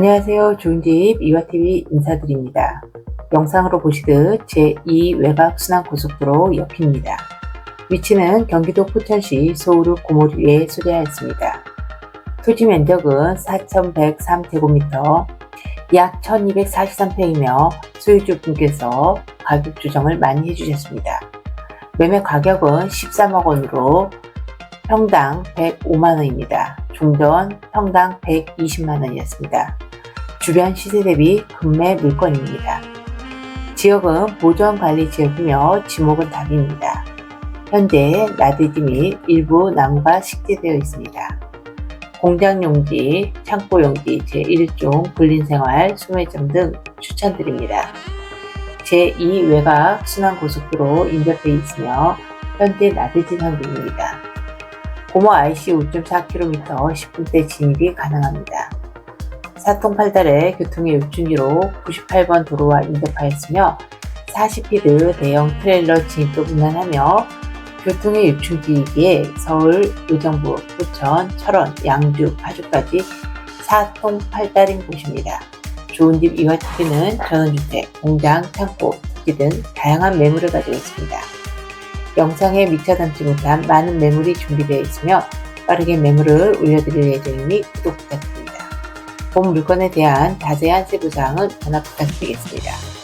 안녕하세요. 좋은집 이와TV 인사드립니다. 영상으로 보시듯 제2 외곽 순환고속도로 옆입니다. 위치는 경기도 포천시 소우르 고모리에 소재하였습니다. 토지 면적은 4,103제곱미터, 약 1,243평이며 소유주분께서 가격 조정을 많이 해주셨습니다. 매매 가격은 13억 원으로 평당 105만 원입니다. 종전 평당 120만 원이었습니다. 주변 시세 대비 금매 물건입니다. 지역은 보존관리 지역이며 지목은 답입니다. 현재 나대지 및 일부 나무가 식재되어 있습니다. 공장 용지, 창고 용지 제1종 근린생활 소매점 등 추천드립니다. 제2 외곽 순환고속도로 인접해 있으며 현재 나대지 상태입니다. 고모 IC 5.4km 10분대 진입이 가능합니다. 사통팔달의 교통의 요충지로 98번 도로와 인접하였으며 40피드 대형 트레일러 진입도 무난하며 교통의 요충지이기에 서울, 의정부, 부천, 철원, 양주, 파주까지 사통팔달인 곳입니다. 좋은 집 이화TV는 전원주택, 공장, 창고, 토지 등 다양한 매물을 가지고 있습니다. 영상에 미처 담지 못한 많은 매물이 준비되어 있으며 빠르게 매물을 올려드릴 예정이니 구독 부탁드립니다. 본 물건에 대한 자세한 세부 사항은 전화 부탁드리겠습니다.